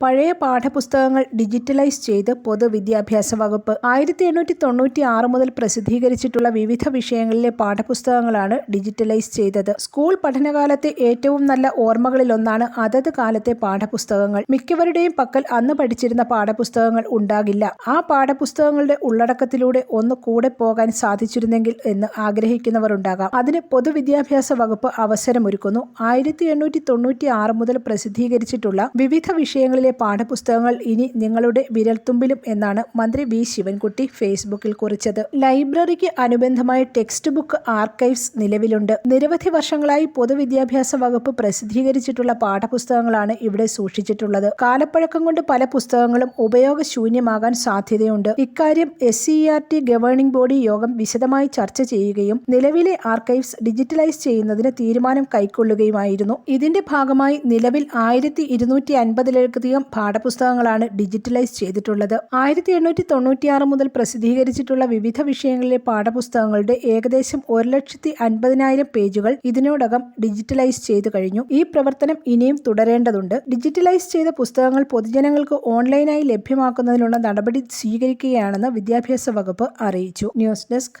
പഴയ പാഠപുസ്തകങ്ങൾ ഡിജിറ്റലൈസ് ചെയ്ത് പൊതുവിദ്യാഭ്യാസ വകുപ്പ് ആയിരത്തി എണ്ണൂറ്റി തൊണ്ണൂറ്റി ആറ് മുതൽ പ്രസിദ്ധീകരിച്ചിട്ടുള്ള വിവിധ വിഷയങ്ങളിലെ പാഠപുസ്തകങ്ങളാണ് ഡിജിറ്റലൈസ് ചെയ്തത്. സ്കൂൾ പഠനകാലത്തെ ഏറ്റവും നല്ല ഓർമ്മകളിലൊന്നാണ് അതത് കാലത്തെ പാഠപുസ്തകങ്ങൾ. മിക്കവരുടെയും പക്കൽ അന്ന് പഠിച്ചിരുന്ന പാഠപുസ്തകങ്ങൾ ഉണ്ടാകില്ല. ആ പാഠപുസ്തകങ്ങളുടെ ഉള്ളടക്കത്തിലൂടെ ഒന്ന് കൂടെ പോകാൻ സാധിച്ചിരുന്നെങ്കിൽ എന്ന് ആഗ്രഹിക്കുന്നവർ ഉണ്ടാകാം അതിന് പൊതുവിദ്യാഭ്യാസ വകുപ്പ് അവസരമൊരുക്കുന്നു. ആയിരത്തി എണ്ണൂറ്റി തൊണ്ണൂറ്റി ആറ് മുതൽ പ്രസിദ്ധീകരിച്ചിട്ടുള്ള വിവിധ വിഷയങ്ങളിലെ പാഠപുസ്തകങ്ങൾ ഇനി നിങ്ങളുടെ വിരൽത്തുമ്പിലും എന്നാണ് മന്ത്രി വി. ശിവൻകുട്ടി ഫേസ്ബുക്കിൽ കുറിച്ചത്. ലൈബ്രറിക്ക് അനുബന്ധമായ ടെക്സ്റ്റ് ബുക്ക് ആർക്കൈവ്സ് നിലവിലുണ്ട്. നിരവധി വർഷങ്ങളായി പൊതുവിദ്യാഭ്യാസ വകുപ്പ് പ്രസിദ്ധീകരിച്ചിട്ടുള്ള പാഠപുസ്തകങ്ങളാണ് ഇവിടെ സൂക്ഷിച്ചിട്ടുള്ളത്. കാലപ്പഴക്കം കൊണ്ട് പല പുസ്തകങ്ങളും ഉപയോഗശൂന്യമാകാൻ സാധ്യതയുണ്ട്. ഇക്കാര്യം S C R T governing body യോഗം വിശദമായി ചർച്ച ചെയ്യുകയും നിലവിലെ ആർക്കൈവ്സ് ഡിജിറ്റലൈസ് ചെയ്യുന്നതിന് തീരുമാനം കൈക്കൊള്ളുകയുമായിരുന്നു. ഇതിന്റെ ഭാഗമായി നിലവിൽ ആയിരത്തി ഇരുന്നൂറ്റി അൻപതിലധികം പാഠപുസ്തകങ്ങളാണ് ഡിജിറ്റലൈസ് ചെയ്തിട്ടുള്ളത്. ആയിരത്തി എണ്ണൂറ്റി തൊണ്ണൂറ്റിയാറ് മുതൽ പ്രസിദ്ധീകരിച്ചിട്ടുള്ള വിവിധ വിഷയങ്ങളിലെ പാഠപുസ്തകങ്ങളുടെ ഏകദേശം ഒരു ലക്ഷത്തി അൻപതിനായിരം പേജുകൾ ഇതിനോടകം ഡിജിറ്റലൈസ് ചെയ്തു കഴിഞ്ഞു. ഈ പ്രവർത്തനം ഇനിയും തുടരേണ്ടതുണ്ട്. ഡിജിറ്റലൈസ് ചെയ്ത പുസ്തകങ്ങൾ പൊതുജനങ്ങൾക്ക് ഓൺലൈനായി ലഭ്യമാക്കുന്നതിനുള്ള നടപടി സ്വീകരിക്കുകയാണെന്ന് വിദ്യാഭ്യാസ വകുപ്പ് അറിയിച്ചു. News desk